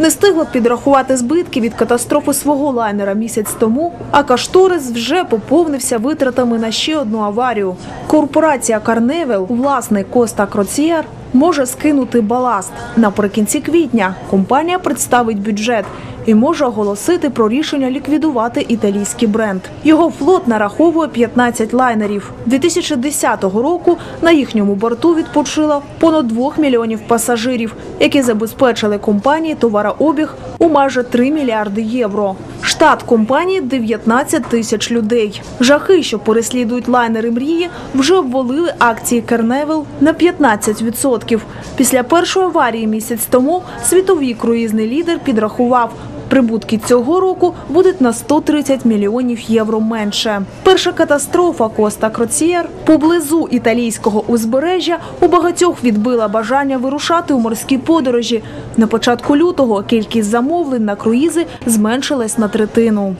не встигла підрахувати збитки від катастрофи свого лайнера місяць тому, а кашторис вже поповнився витратами на ще одну аварію. Корпорація Карневел, власник Коста Кроцієр, може скинути баласт. Наприкінці квітня компанія представить бюджет і може оголосити про рішення ліквідувати італійський бренд. Його флот нараховує 15 лайнерів. 2010 року на їхньому борту відпочило понад 2 мільйонів пасажирів, які забезпечили компанії товарообіг у майже 3 мільярди євро. Штат компанії 19 тисяч людей. Жахи, що переслідують лайнери мрії, вже обвалили акції Керневел на 15%. Після першої аварії місяць тому світовий круїзний лідер підрахував. Прибутки цього року будуть на 130 мільйонів євро менше. Перша катастрофа Коста Кроцієр поблизу італійського узбережжя у багатьох відбила бажання вирушати у морські подорожі. На початку лютого кількість замовлень на круїзи зменшилась на третину.